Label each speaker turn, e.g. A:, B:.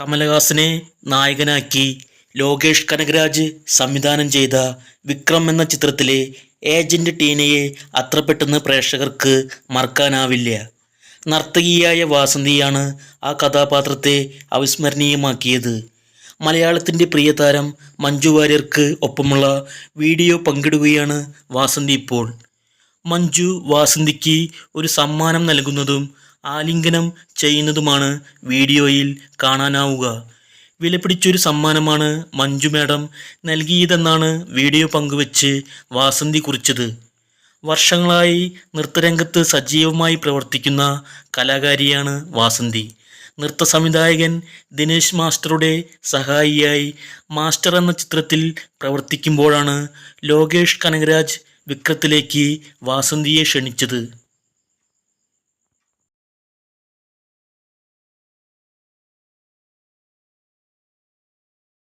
A: കമലഹാസനെ നായകനാക്കി ലോകേഷ് കനകരാജ് സംവിധാനം ചെയ്ത വിക്രം എന്ന ചിത്രത്തിലെ ഏജന്റ് ടീനയെ അത്ര പെട്ടെന്ന് പ്രേക്ഷകർക്ക് മറക്കാനാവില്ല. നർത്തകിയായ വാസന്തിയാണ് ആ കഥാപാത്രത്തെ അവിസ്മരണീയമാക്കിയത്. മലയാളത്തിന്റെ പ്രിയതാരം മഞ്ജു വാര്യർക്ക് ഒപ്പമുള്ള വീഡിയോ പങ്കിടുകയാണ് വാസന്തി ഇപ്പോൾ. മഞ്ജു വാസന്തിക്ക് ഒരു സമ്മാനം നൽകുന്നതും ആലിംഗനം ചെയ്യുന്നതുമാണ് വീഡിയോയിൽ കാണാനാവുക. വിലപിടിച്ചൊരു സമ്മാനമാണ് മഞ്ജു മാഡം നൽകിയതെന്നാണ് വീഡിയോ പങ്കുവച്ച് വാസന്തി കുറിച്ചത്. വർഷങ്ങളായി നൃത്തരംഗത്ത് സജീവമായി പ്രവർത്തിക്കുന്ന കലാകാരിയാണ് വാസന്തി. നൃത്ത സംവിധായകൻ ദിനേശ് മാസ്റ്ററുടെ സഹായിയായി മാസ്റ്റർ എന്ന ചിത്രത്തിൽ പ്രവർത്തിക്കുമ്പോഴാണ് ലോകേഷ് കനകരാജ് വിക്രത്തിലേക്ക് വാസന്തിയെ ക്ഷണിച്ചത്.